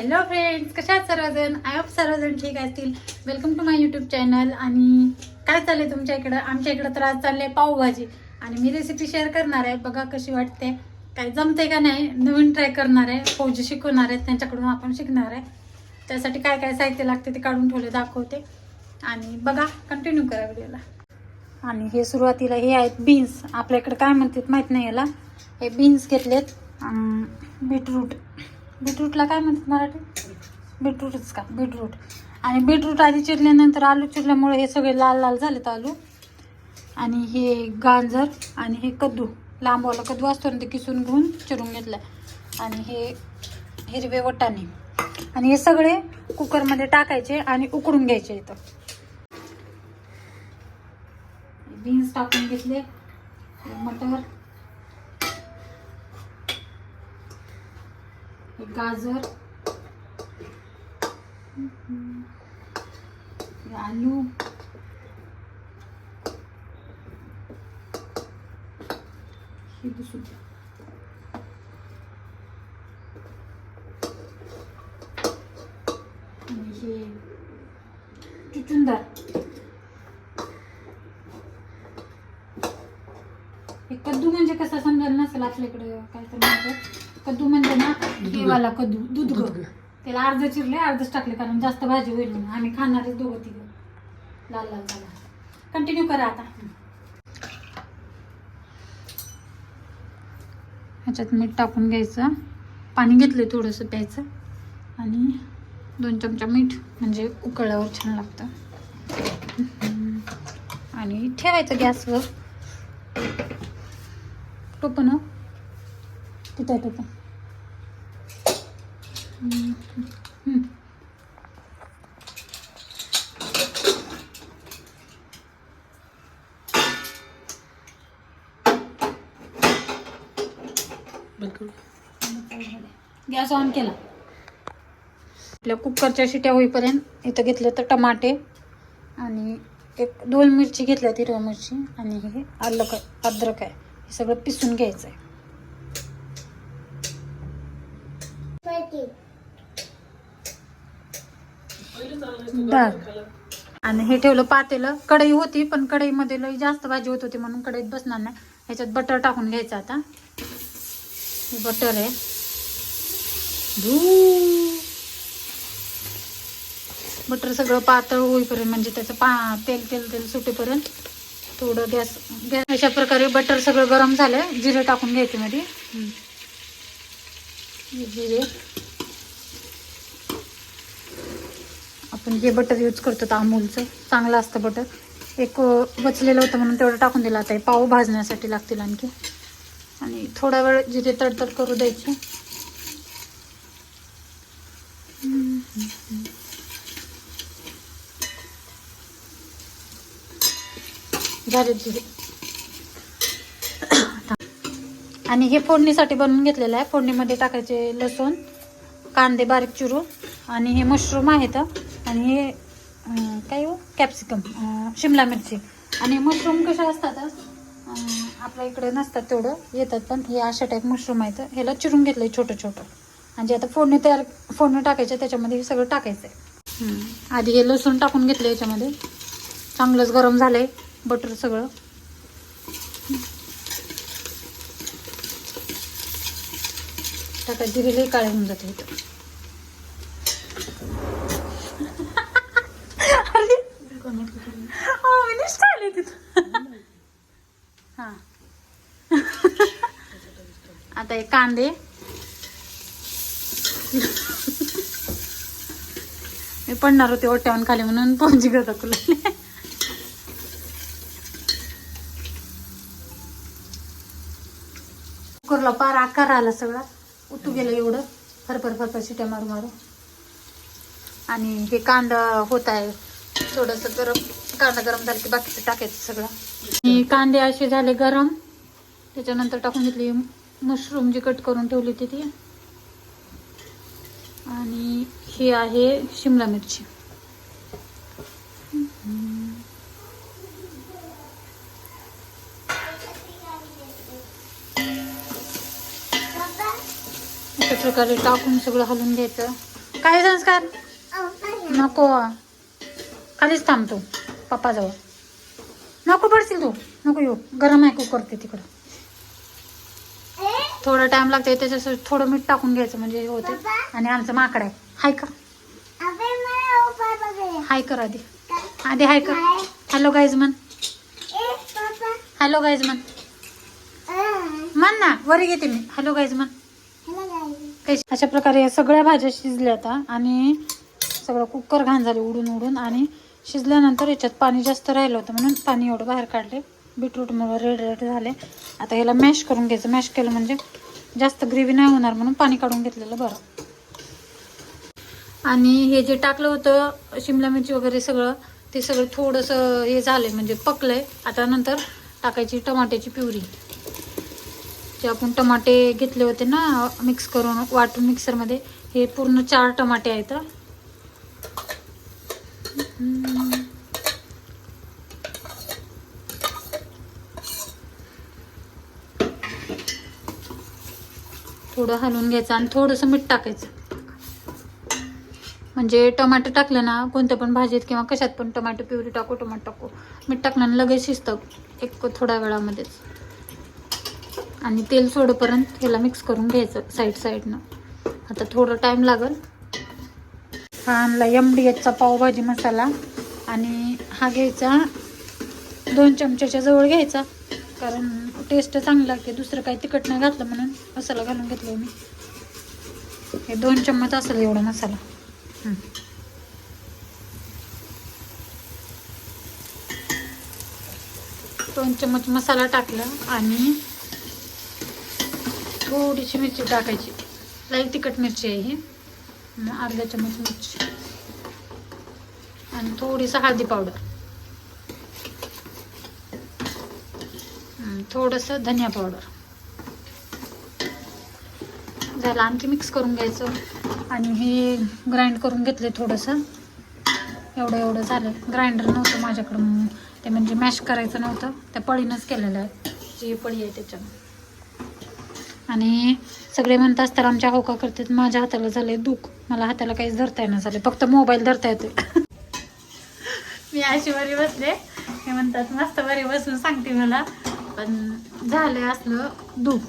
Hello friends कशा आहात सर्वजण? आय होप सर्वजण ठीक असतील. Welcome to my YouTube channel आणि काय चाललंय तुमच्या इकडं? आमच्या इकडं तर आज चालले पावभाजी. आणि मी रेसिपी शेअर करणार आहे. बघा कशी वाटते. काय जमते का नाही? नवीन ट्राय करणार आहे. फौजी शिकवणार आहेत. त्यांच्याकडून आपण शिकणार आहे. त्यासाठी काय काय साहित्य लागते ते काढून ठेवले दाखवते. आणि बघा कंटिन्यू करा व्हिडिओला आणि हे सुरुवातीला हे आहेत बीन्स आपल्याकडे काय म्हणतात माहीत नाही याला. हे बीन्स घेतलेत. बीटरूट बीटरूटला काय म्हणतात मराठी? बीटरूटच का? बीटरूट. आणि बीटरूट आधी चिरल्यानंतर आलू चिरल्यामुळे हे सगळे लाल लाल झालेत आलू. आणि हे गाजर आणि हे कद्दू. लांबवाला कद्दू असतो ना ते किसून घेऊन चिरून घेतलं. आणि हे हिरवे वटाणे. आणि हे सगळे कुकरमध्ये टाकायचे आणि उकडून घ्यायचे इथं. बीन्स टाकून घेतले. मटर. गाजर. आलू. हे आणि हे चुचुंदर. हे कद्दू म्हणजे कसं समजेल नसेल आपल्याकडे काय तर म्हणतात कद्दू म्हणजे ना हे वाला कद्दू दूध ग. त्याला अर्ध चिरले अर्धच टाकले कारण जास्त भाजी होईल म्हणून. आम्ही खाणारे दोघं तिघं. लाल लाल झाला कंटिन्यू करा आता. ह्याच्यात मीठ टाकून घ्यायचं. पाणी घेतलं थोडंसं प्यायचं. आणि दोन चमचा मीठ म्हणजे उकळल्यावर छान लागतं. आणि ठेवायचं गॅसवर. टोपण. तिथं आहे हम्म. गॅस ऑन केला. आपल्या कुकरच्या शिट्या होईपर्यंत इथं घेतलं तर टमाटे आणि एक दोन मिरची घेतल्या हिरव्या मिरची आणि हे आलं काय अद्रक आहे. हे सगळं पिसून घ्यायचं आहे. डाळ आणि हे ठेवलं पातेलं. कढई होती पण कढईमध्ये लई जास्त भाजी होत होती म्हणून कढईत बसणार नाही. ह्याच्यात बटर टाकून घ्यायचं आता. बटर आहे. धू. बटर सगळं पातळ होईपर्यंत म्हणजे त्याचं पा तेल तेल तेल सुटेपर्यंत थोडं गॅस गॅस अशा प्रकारे बटर सगळं गरम झालं जिरे टाकून घ्यायचे मध्ये. जिरे. आपण जे बटर यूज करतो अमूलचं चांगलं असतं बटर एक बचलेलं होतं म्हणून तेवढं टाकून दिलं आता. हे पाव भाजण्यासाठी लागतील आणखी. आणि थोडा वेळ जिथे तडतड करू द्यायचे. झाले जिरे. आणि हे फोडणीसाठी बनवून घेतलेलं आहे. फोडणीमध्ये टाकायचे लसूण कांदे बारीक चिरून. आणि हे मशरूम आहेत आणि हे काय हो? कॅप्सिकम शिमला मिरची. आणि मशरूम कशा असतात आपल्या इकडे नसतात तेवढं येतात पण हे अशा टाईप मशरूम आहेत. ह्याला चिरून घेतलं आहे छोटं छोटं. आणि जे आता फोडणी तयार फोडणी टाकायचं त्याच्यामध्ये हे सगळं टाकायचं आहे आधी हे लसूण टाकून घेतलं याच्यामध्ये. चांगलंच गरम झालंय बटर सगळं. टाका जिरे लई काळे होऊन जाते इथं. अरे. अहो, मी आले तिथं. हा. आता हे कांदे. मी पडणार होते ओट्यावून खाली म्हणून पोंजी गता तुला कुकरला पार आकार आला सगळा. उतू गेलं एवढं. फरफर फरफर शिट्या मारू मारू. आणि हे कांदा होत आहे थोडंसं गरम कांदा गरम झाला की बाकीचं टाकायचं सगळं. आणि कांदे असे झाले गरम. त्याच्यानंतर टाकून घेतली मशरूम जी कट करून ठेवली होती ती. आणि हे आहे शिमला मिरची. अशा प्रकारे टाकून सगळं हलवून घ्यायचं. काय संस्कार? नको. खालीच थांबतो पप्पाजवळ. नको पडशील तू नको येऊ. गरम आहे कुकर ते तिकडं. थोडा टाइम लागतोय त्याच्यासाठी थोडं मीठ टाकून घ्यायचं म्हणजे हे होते. आणि आमचं माकड आहे. हाय का? हाय कर आधी. आधी हाय कर. हॅलो गाईज म्हण. हॅलो गाईज म्हण. म्हण ना वरी घेते मी. हॅलो गाईज म्हण. काही अशा प्रकारे या सगळ्या भाज्या शिजल्या आता आणि सगळं कुकर घाण झाले उडून उडून आणि शिजल्यानंतर याच्यात पाणी जास्त राहिलं होतं म्हणून पाणी एवढं बाहेर काढले. बीटरूटमुळं रेड रेड झाले. आता याला मॅश करून घ्यायचं. मॅश केलं म्हणजे जास्त ग्रेव्ही नाही होणार म्हणून पाणी काढून घेतलेलं बरं. आणि हे जे टाकलं होतं शिमला मिरची वगैरे सगळं ते सगळं थोडंसं हे झालं आहे म्हणजे पकलं आहे आता नंतर टाकायची टमाट्याची प्युरी. जे आपण टमाटे घेतले होते ना मिक्स करून वाटून मिक्सरमध्ये हे पूर्ण चार टमाटे आहेत थोडं हलवून घ्यायचं आणि थोडंसं मीठ टाकायचं. म्हणजे टमाटर टाकलं ना कोणत्या पण भाजीत किंवा कशात पण टमाटो प्युरी टाकू टमाटो टाकू मीठ टाकल्यानं लगेच शिजतं. एक थोड्या वेळामध्येच. आणि तेल सोडपर्यंत ह्याला मिक्स करून घ्यायचं साईड साईडनं आता थोडं टाईम लागल. हा आणला एम डी एचचा पावभाजी मसाला आणि हा घ्यायचा दोन चमच्याच्या जवळ घ्यायचा. कारण टेस्ट चांगली लागते दुसरं काही तिखट नाही घातलं म्हणून मसाला घालून घेतला मी. हे दोन चम्मच असेल एवढा मसाला. दोन चम्मच मसाला टाकला आणि थोडीशी मिरची टाकायची. लाइट तिखट मिरची आहे ही. मग अर्धा चमच मिरची आणि थोडीसं हळदी पावडर. थोडंसं धनिया पावडर. झालं आणखी मिक्स करून घ्यायचं. आणि हे ग्राइंड करून घेतले थोडंसं. एवढं एवढं झालं. ग्राइंडर नव्हतं माझ्याकडं ते म्हणजे मॅश करायचं नव्हतं. त्या पळीनंच केलेलं आहे. जी पळी आहे त्याच्यानं आणि सगळे म्हणतात तर आमच्या होका करतात माझ्या हाताला झालंय दुःख. मला हाताला काहीच धरता येणार झालं फक्त मोबाईल धरता येते मी अशी बरी बसले. हे म्हणतात मस्त बरी बसून सांगते मला. पण झालंय असलं दुःख.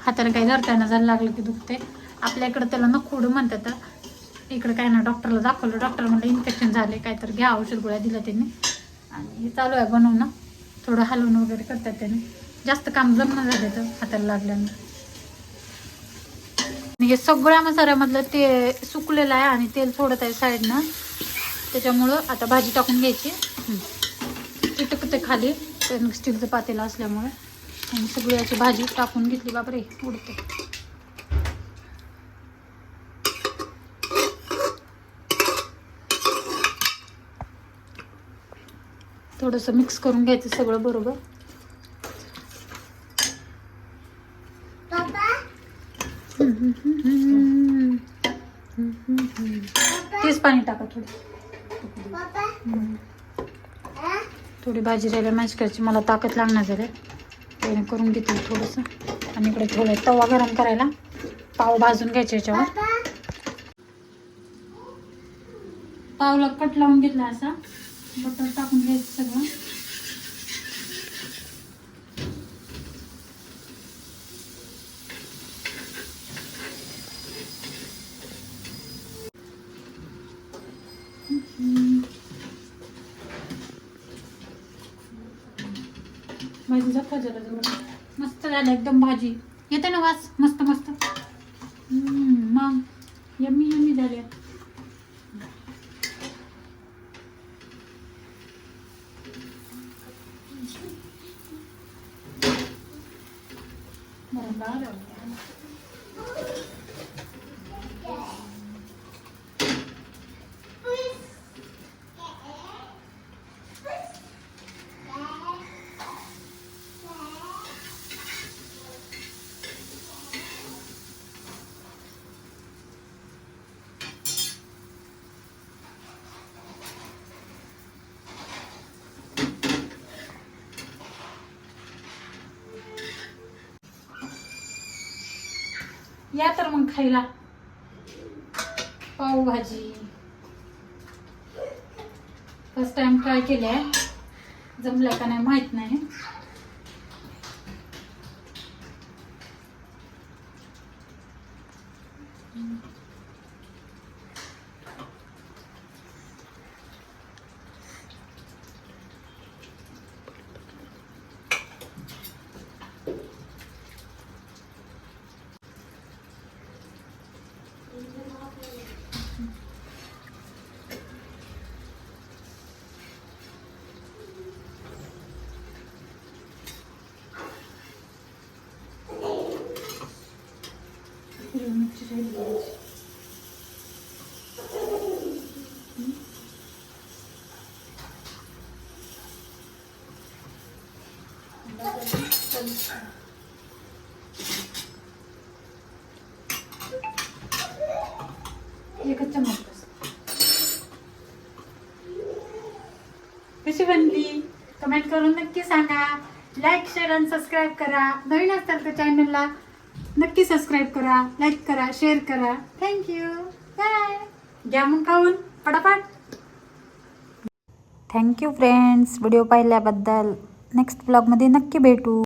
हाताला काही धरता येणं झालं लागलं की दुखते आपल्या इकडं त्याला नखोड म्हणतात इकडं काय ना डॉक्टरला दाखवलं. डॉक्टर म्हणलं इन्फेक्शन झाले काय तर घ्या औषध गोळ्या दिल्या त्यांनी. आणि हे चालू आहे बनवणं. थोडं हलवून वगैरे करतात त्याने. जास्त काम जमणं झालं तर हाताला लागल्यानं. हे सगळ्या मसाल्यामधलं ते सुकलेलं आहे आणि तेल सोडत आहे साईडनं. त्याच्यामुळं आता भाजी टाकून घ्यायची. चिटकते खाली स्टीलचं पातेलं असल्यामुळे. आणि सगळी अशी भाजी टाकून घेतली बापरे उडते. थोडंसं मिक्स करून घ्यायचं सगळं बरोबर. पाणी टाका थोडं. थोडी भाजी राहिल्या मॅश करायची मला ताकद लागणार झाले त्याने करून घेतली थोडंसं. आणि इकडे थोडं तवा गरम करायला पाव भाजून घ्यायचे याच्यावर. पावला कट लावून घेतला असा. बटर टाकून घ्यायचं सगळं. भाजी जपा जरा जवळ मस्त झालं एकदम भाजी. येते ना वास? मस्त मस्त. मग. यम्मी यम्मी झाले. या तर मग खायला. पावभाजी. फर्स्ट टाइम ट्राय केली आहे. जमलं का नाही माहीत नाही. एकच चमच कशी बनली कमेंट करून नक्की सांगा लाईक शेअर आणि सबस्क्राईब करा नवीन असतात तर चॅनलला नक्की सबस्क्राईब करा लाईक करा शेअर करा. थँक्यू बाय घ्या मग खाऊन. पटापट. थँक्यू फ्रेंड्स व्हिडिओ पाहिल्याबद्दल नेक्स्ट ब्लॉगमध्ये नक्की भेटू.